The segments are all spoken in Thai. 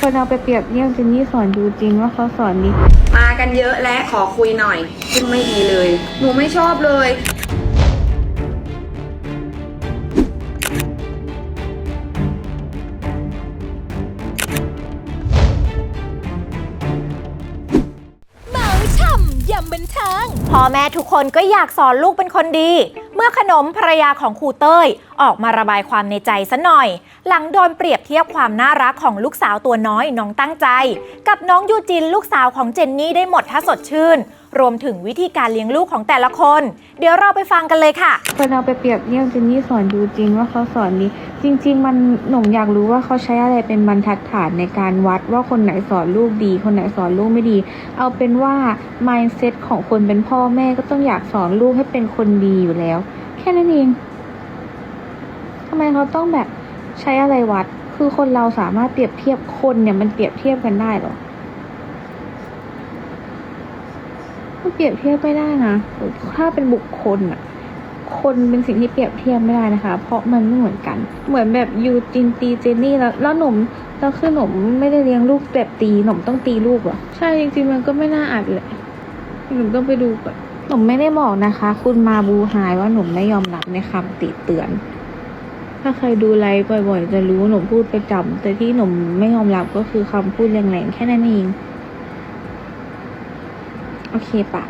คนเอาไปเปรียบเทียบเจนนี่สอนดูจริงว่าเขาสอนดีมากันเยอะและขอคุยหน่อยซึ่งไม่ดีเลย หนูไม่ชอบเลย เมาช่ำยำบันเทิงพ่อแม่ทุกคนก็อยากสอนลูกเป็นคนดี เมื่อขนมภรรยาของครูเต้ย ออกมาระบายความในใจซะหน่อย หลังโดนเปรียบเทียบความน่ารักของลูกสาวตัวน้อยน้องตั้งใจ กับน้องยูจินลูกสาวของเจนนี่ได้หมดถ้าสดชื่น รวมถึงวิธีการเลี้ยงลูกของแต่ละคน เดี๋ยวเราไปฟังกันเลยค่ะ คนเอาไปเปรียบเทียบเจนนี่สอนดูจริงว่าเขาสอนดีจริง ๆ มันหนุ่มอยากรู้ว่าเขาใช้อะไรเป็นบรรทัดฐานในการวัดว่าคนไหนสอนลูกดี คนไหนสอนลูกไม่ดี เอาเป็นว่า mindset ของคนเป็นพ่อแม่ก็ต้องอยากสอนลูกให้เป็นคนดีอยู่แล้ว แค่นั้นเอง ทำไมเขาต้องแบบใช้อะไรวัด คือคนเราสามารถเปรียบเทียบคนเนี่ยมันเปรียบเทียบกันได้หรอมันเปรียบเทียบไม่ได้นะ ถ้าเป็นบุคคลอะคนเป็นสิ่งที่เปรียบเทียบไม่ได้นะคะ เพราะมันไม่เหมือนกัน เหมือนแบบยูจินตีเจนนี่แล้วแล้วหนุ่มแล้วคือหนุ่มไม่ได้เลี้ยงลูกแบบตีหนุ่มต้องตีลูกเหรอ ใช่จริงๆมันก็ไม่น่าอัดเลยหนุ่มต้องไปดูก่อนหนุ่มไม่ได้บอกนะคะ คุณมาบูหายว่าหนุ่มไม่ยอมรับในคำติเตือน ถ้าใครดูไลฟ์บ่อยๆ จะรู้ว่าหนุ่มพูดประจำแต่ที่หนุ่มไม่ยอมรับก็คือคำพูดแรงๆ แค่นั้นเอง โอเคปะ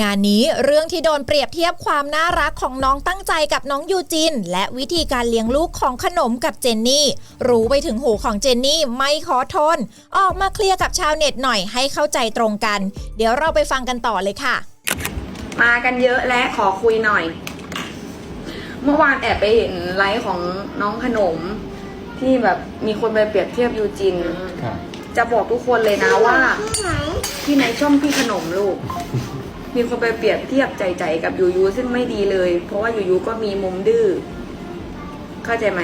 งานนี้เรื่องที่โดนเปรียบเทียบความน่ารักของน้องตั้งใจกับน้องยูจิน และวิธีการเลี้ยงลูกของขนมกับเจนนี่ รู้ไปถึงหูของเจนนี่ไม่ขอทน ออกมาเคลียร์กับชาวเน็ตหน่อยให้เข้าใจตรงกัน เดี๋ยวเราไปฟังกันต่อเลยค่ะ มากันเยอะและขอคุยหน่อย เมื่อวานแอบไปเห็นไลฟ์ของน้องขนม ที่แบบมีคนไปเปรียบเทียบยูจิน ครับ จะบอกทุกคนเลยนะว่า ที่ในช่องพี่ขนมลูก มีคนไปเปรียบเทียบใจใจกับยูยูซึ่งไม่ดีเลย เพราะว่ายูยูก็มีมุมดื้อเข้าใจไหม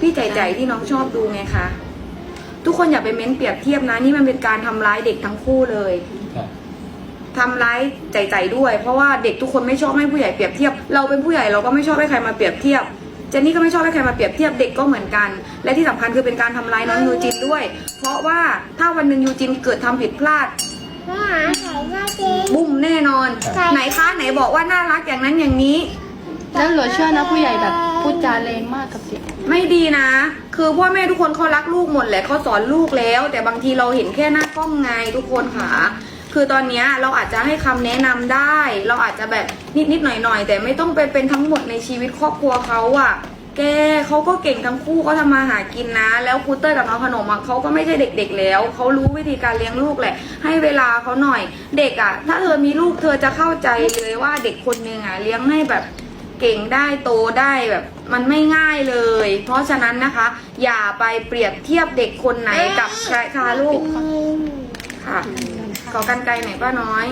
พี่ใจใจที่น้องชอบดูไงคะทุกคนอย่าไปเม้นเปรียบเทียบนะ นี่มันเป็นการทำร้ายเด็กทั้งคู่เลย ครับ ทำร้ายใจใจด้วย เพราะว่าเด็กทุกคนไม่ชอบให้ผู้ใหญ่เปรียบเทียบ เราเป็นผู้ใหญ่เราก็ไม่ชอบให้ใครมาเปรียบเทียบเจนนี่ก็ไม่ชอบให้ใครมาเปรียบเทียบเด็กก็เหมือนกัน และที่สำคัญคือเป็นการทำร้ายน้องยูจินด้วย เพราะว่าถ้าวันหนึ่งยูจินเกิดทำผิดพลาดบุ้มแน่นอน ไหนคะไหนบอกว่าน่ารักอย่างนั้นอย่างนี้แล้วเหลือเชื่อนะผู้ใหญ่แบบพูดจาแรงมากกับเด็กไม่ดีนะ คือพ่อแม่ทุกคนเขารักลูกหมดแหละเขาสอนลูกแล้ว แต่บางทีเราเห็นแค่หน้ากล้องไงทุกคนค่ะ คือตอนนี้เราอาจจะให้คำแนะนำได้ เราอาจจะแบบนิดนิดๆหน่อยหน่อยๆแต่ไม่ต้องไปเป็นทั้งหมดในชีวิตครอบครัวเขาอะแกเขาก็เก่งทั้งคู่เขาทำมาหากินนะ แล้วครูเต้ยกับน้องขนมเขาก็ไม่ใช่เด็ก ๆ แล้วเขารู้วิธีการเลี้ยงลูกแหละ ให้เวลาเขาหน่อย เด็กอะถ้าเธอมีลูกเธอจะเข้าใจเลยว่าเด็กคนหนึ่งอะเลี้ยงให้แบบเก่งได้โตได้แบบมันไม่ง่ายเลย เพราะฉะนั้นนะคะ อย่าไปเปรียบเทียบเด็กคนไหนกับใครค่ะลูกค่ะ ขอกันไกลหน่อยป้าน้อย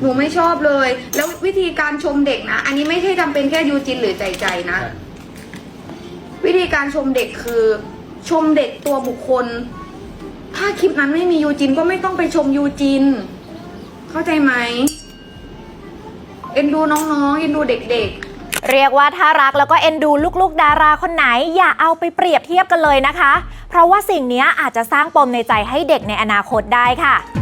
หนูไม่ชอบเลย แล้ววิธีการชมเด็กนะ อันนี้ไม่ใช่จำเป็นแค่ยูจินหรือใจใจนะครับวิธีการชมเด็กคือ ชมเด็กตัวบุคคล ถ้าคลิปนั้นไม่มียูจินก็ไม่ต้องไปชมยูจิน เข้าใจไหม เอ็นดูน้องๆ เอ็นดูเด็กๆเรียกว่าถ้ารักแล้วก็เอ็นดูลูกๆ ดาราคนไหน อย่าเอาไปเปรียบเทียบกันเลยนะคะ เพราะว่าสิ่งนี้อาจจะสร้างปมในใจให้เด็กในอนาคตได้ค่ะ